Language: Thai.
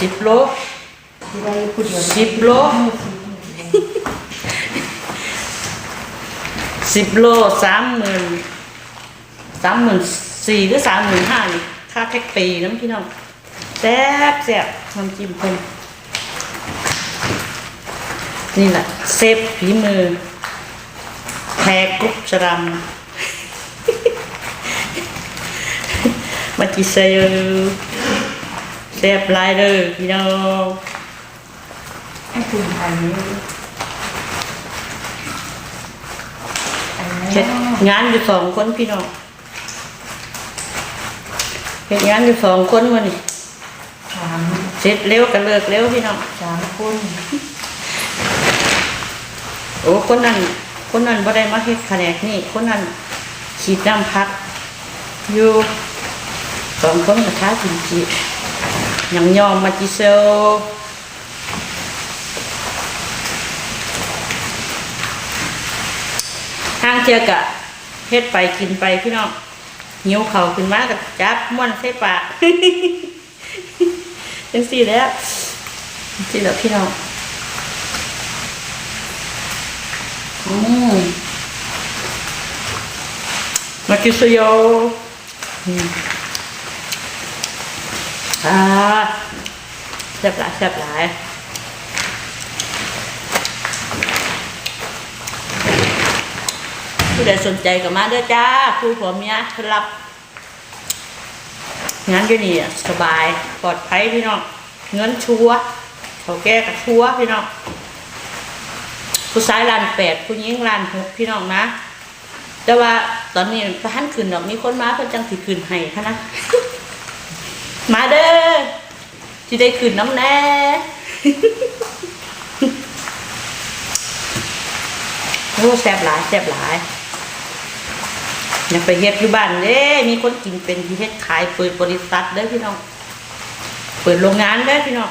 สิบโลที่ได้พูดเดียวสิบโลสิบโลสามหมื่นสามหมื่นสี่หรือสามหมื่นห้านี่ค่าแท็กปีน้ำพี่น้องแซ่บแซ่บน้ำจิ้มเพิ่นนี่แหละเซฟฝีมือแพรกรุ๊ปสรัมมาจิเซลแซ่บหลายเด้อพี่น้องให้คุณอันนี้อันนี้เฮ็ดงานอยู่สองคนพี่น้องเฮ็ดงานอยู่สองคนวันนี้สามเสร็จเร็วก็เลิกเร็วพี่น้องสามคนโอ้คนนั้นคนนั้นบ่ได้มาเฮ็ดแผนกนี่คนนั้นขีดน้ำพักอยู่สองคนกับท้าจิมจิ ยังยอมมาจิเซลทางเทียกะเฮ็ดไปกินไปพี่น้องหิวเขาขึ้นมากับจับม้วนใส่ปากจังสี่แล้วสี่แล้วพี่น้องอืมมากิสโย อ่าแซ่บหลายแซ่บหลายผู้ใดสนใจก็มาเด้อจ้าครูผัวเมียเพิ่นรับงานอยู่นี่สบายปลอดภัยพี่น้องเงินชัวเขาแก้กับชัวพี่น้องผู้ชายล้านแปดผู้หญิงล้านหกพี่น้องนะ แต่ว่าตอนนี้พระท่านขึ้นดอกมีคนมาเพิ่นจังสิขึ้นให้ค่ะนะ มาเด้อที่ได้ขึ้นน้ำแน่โอ้แซ่บหลายแซ่บหลายอยากไปเฮ็ดอยู่บ้านเด้มีคนกินเป็นที่เฮ็ดขายเปิดบริษัทเด้อพี่น้อง เปิดโรงงานเด้อพี่น้อง